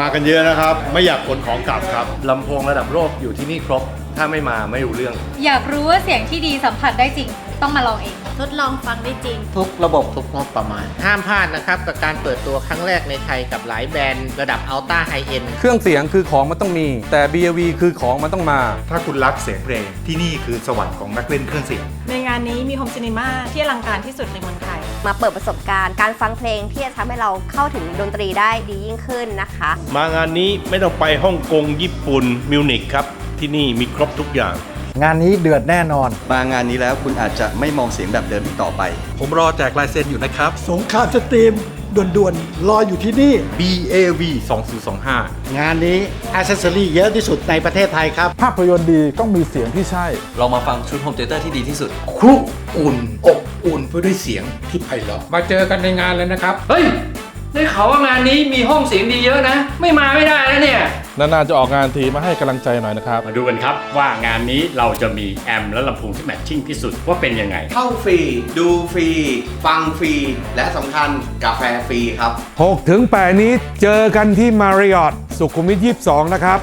มากันเยอะนะครับ ไม่อยากขนของกลับครับลำโพงระดับโลกอยู่ที่นี่ครบ ถ้าไม่มาไม่รู้เรื่อง อยากรู้ว่าเสียงที่ดีสัมผัสได้จริง ต้องมาลองเอง ทดลองฟังได้จริง ทุกระบบทุกงบประมาณ ห้ามพลาดนะครับกับการเปิดตัวครั้งแรกในไทยกับหลายแบรนด์ระดับอัลต้าไฮเอ็นเครื่องเสียงคือของมันต้องมี แต่ BAV คือของมันต้องมา ถ้าคุณรักเสียงเพลงที่นี่คือสวรรค์ของนักเล่นเครื่องเสียง ในงานนี้มีโฮมซีนีมาที่อลังการที่สุดในเมืองไทย มาเปิดประสบการณ์ การฟังเพลงที่จะทำให้เราเข้าถึงดนตรีได้ดียิ่งขึ้นนะคะ มางานนี้ไม่ต้องไปฮ่องกงญี่ปุ่นมิวนิกครับ ที่นี่มีครบทุกอย่าง งานนี้เดือดแน่นอน มางานนี้แล้วคุณอาจจะไม่มองเสียงแบบเดิมอีกต่อไป ผมรอแจกลายเซ็นอยู่นะครับ สงครามสตรีมด่วนๆ รออยู่ที่นี่ BAV 2025 งานนี้อ c เซสซอรี่เยอะที่สุดในประเทศไทยครับ ภาพยนตร์ดีต้องมีเสียงที่ใช่ เรามาฟังชุดโฮมเตเตอร์ที่ดีที่สุดครุอุ่นอบอุ่นเพื่อด้วยเสียงที่ไพเราะมาเจอกันในงานเลยนะครับ เฮ้ยได้ข่าวว่างานนี้มีห้องเสียงดีเยอะนะ ไม่มาไม่ได้นะเนี่ย นานๆจะออกงานทีมาให้กำลังใจหน่อยนะครับ มาดูกันครับว่างานนี้เราจะมีแอมและลำโพงที่แมทชิ่งที่สุดว่าเป็นยังไง เข้าฟรี ดูฟรี ฟังฟรี และสำคัญกาแฟฟรีครับ 6 ถึง 8 นี้เจอกันที่มาริออตสุขุมวิท 22 นะครับ